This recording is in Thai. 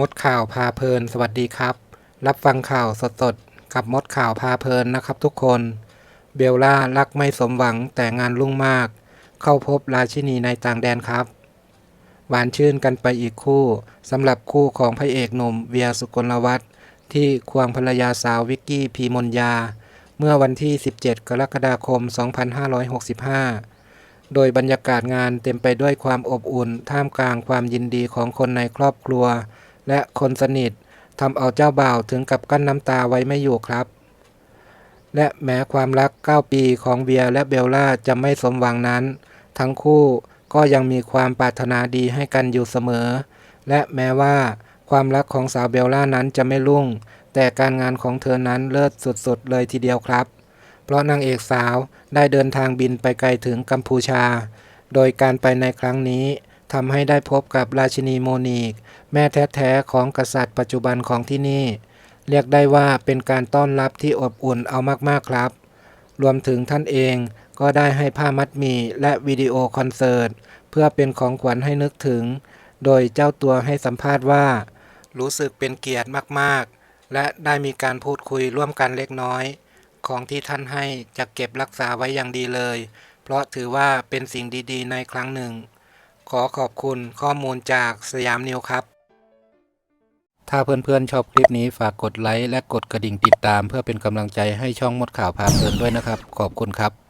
มดข่าวพาเพลิน สวัสดีครับ รับฟังข่าวสดๆ กับมดข่าวพาเพลินนะครับทุกคน เบลล่ารักไม่สมหวังแต่งานรุ่งมาก เข้าพบราชินีในต่างแดนครับ หวานชื่นกันไปอีกคู่สำหรับคู่ของพระเอกหนุ่มเวียสุกลวัฒน์ที่ควงภรรยาสาววิกกี้พีมนยา เมื่อวันที่ 17 กรกฎาคม 2565โดยบรรยากาศงานเต็มไปด้วยความอบอุ่น ท่ามกลางความยินดีของคนในครอบครัว และคนสนิททำเอาเจ้าบ่าวถึงกับกั้นน้ำตาไว้ไม่อยู่ครับ และแม้ความรัก 9 ปีของเวียร์และเบลล่าจะไม่สมหวังนั้น ทั้งคู่ก็ยังมีความปรารถนาดีให้กันอยู่เสมอ และแม้ว่าความรักของสาวเบลล่านั้นจะไม่รุ่ง แต่การงานของเธอนั้นเลิศสุดๆ เลยทีเดียวครับ เพราะนางเอกสาวได้เดินทางบินไปไกลถึงกัมพูชา โดยการไปในครั้งนี้ ทำให้ได้พบกับราชินีโมนีกแม่แท้ๆของกษัตริย์ปัจจุบันของที่นี่ เรียกได้ว่าเป็นการต้อนรับที่อบอุ่นเอามากๆครับ รวมถึงท่านเองก็ได้ให้ผ้ามัดหมี่และวิดีโอคอนเสิร์ต เพื่อเป็นของขวัญให้นึกถึง โดยเจ้าตัวให้สัมภาษณ์ว่า รู้สึกเป็นเกียรติมากๆ และได้มีการพูดคุยร่วมกันเล็กน้อย ของที่ท่านให้จะเก็บรักษาไว้อย่างดีเลย เพราะถือว่าเป็นสิ่งดีๆ ในครั้งหนึ่ง ขอขอบคุณข้อมูลจากสยามนิวครับ ถ้าเพื่อนๆชอบคลิปนี้ฝากกดไลค์และกดกระดิ่งติดตาม เพื่อเป็นกำลังใจให้ช่องมดข่าวพาเพลินด้วยนะครับ ขอบคุณครับ